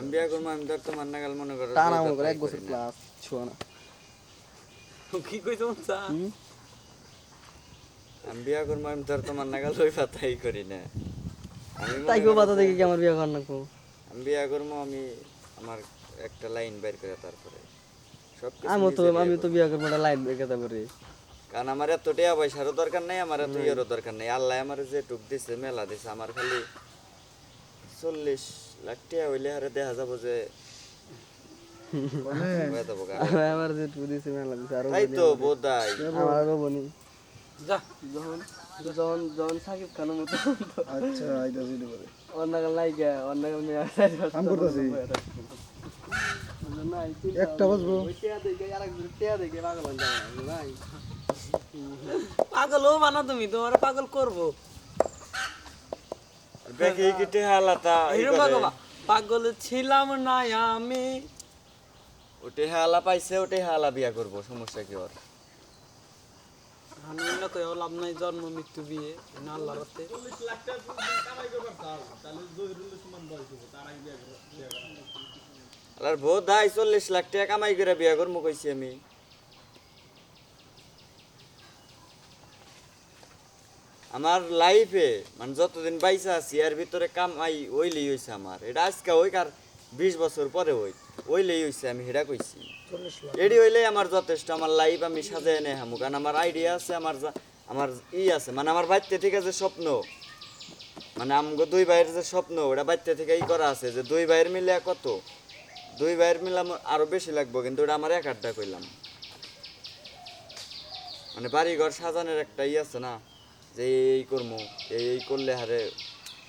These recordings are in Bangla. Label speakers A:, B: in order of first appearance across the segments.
A: আমি বিয়া করব আমি ধর তোমার নাগাল মনে করো
B: টানা
A: দুই
B: মনে করে এক বছর
A: করি না।
B: না।
C: কি কইছো চা
A: আমি বিয়া করব আমি ধর তোমার নাগাল ওই কথাই করি না।
B: তাই কেউ
A: করো
B: দেখি কি আমার বিয়ে করার না
A: আমি বিয়া করব আমি আমার একটা লাইন বের করে তারপরে সব কিছু
B: আমি তো
A: বিয়া
B: আমি তো
A: করব।
B: করব একটা লাইন বেঁকে তারপরে
A: কারণ আমার এত টিয়া পয়সারও দরকার নাই আমার এত ইয়েরও দরকার নাই। আল্লাহ আমার যে টুক দিছে মেলা দিছে আমার খালি চল্লিশ লাখ টিয়া হইলে হারে দেখা যাব যে হয়ে।
B: আমার যে টু দিছে মেলা দিছে আরও
A: তাই তো বোধাই।
B: আমার আরও বনি।
C: যা
B: যখন যখন যখন সাকিব খানের মতো
D: আচ্ছা আইতা জিডি করে
B: অন্যকাল নাইকা অন্যকাল মেয়ে
D: কাম করতাছি। একটা বাজবো।
C: পাগলও বানা তুমি তোমার পাগল করব।
A: দেখি কি টিয়া আলাদা
C: এরকম পাগল ছিলাম না আমি।
A: ওটে হালা পাইছে ওটে হালা বিয়া করব সমস্যা কি ওর?
C: কই লাভ নাই জন্ম মৃত্যু বিয়ে না আল্লাহর রাতে
A: আর বোধাই চল্লিশ লাখ টাকা কামাই করে বিয়া করব কইছি আমি। আমার লাইফে মানে যতদিন বাইসা আছি এর ভিতরে কামাই ওইলেই হইছে আমার। এটা আজকে ওই কার বিশ বছর পরে ওই ওইলেই হইছে আমি সেটা কইছি। এডি হইলেই আমার যথেষ্ট আমার লাইফ আমি সাজাই নেই হামু কারণ আমার আইডিয়া আছে আমার আমার ই আছে মানে আমার বাড়িতে ঠিক আছে স্বপ্ন মানে আমগো দুই ভাইয়ের যে স্বপ্ন ওটা বাড়িতে থেকে ই করা আছে যে দুই ভাইয়ের মিলে কত? দুই ভাইয়ের মিলে আমার আরও বেশি লাগবো কিন্তু ওটা আমার এক আড্ডা কইলাম। মানে বাড়ি ঘর সাজানোর একটা ই আছে না? যে এই করব এই এই করলে হারে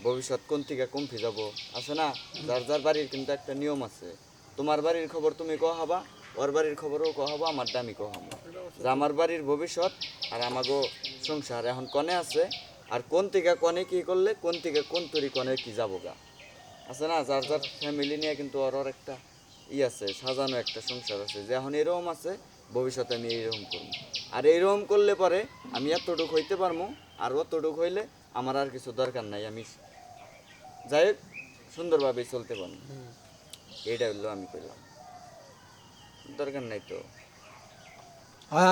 A: ভবিষ্যৎ কোন থেকে কমফি যাব? আছে না? যার যার বাড়ির কিন্তু একটা নিয়ম আছে। তোমার বাড়ির খবর তুমি কহাবা ওর বাড়ির খবরও কহাবো আমার দামি কহাবো যে আমার বাড়ির ভবিষ্যৎ আর আমাগো সংসার এখন কনে আছে, আর কোন থেকে কনে কি করলে, কোন থেকে কোন তরি কনে কি যাব গা? আছে না? যার যার ফ্যামিলি নিয়ে কিন্তু ওর ওর একটা ই আছে, সাজানো একটা সংসার আছে, যে এখন এরকম আছে, ভবিষ্যতে আমি এইরকম করব আর এইরকম করলে পরে আমি এতটুক হইতে পারব আর অতটুক হইলে আমার আর কিছু দরকার নাই আমি যাই হোক সুন্দরভাবে চলতে পারি এইটা হলো আমি করলাম দরকার নাই তো।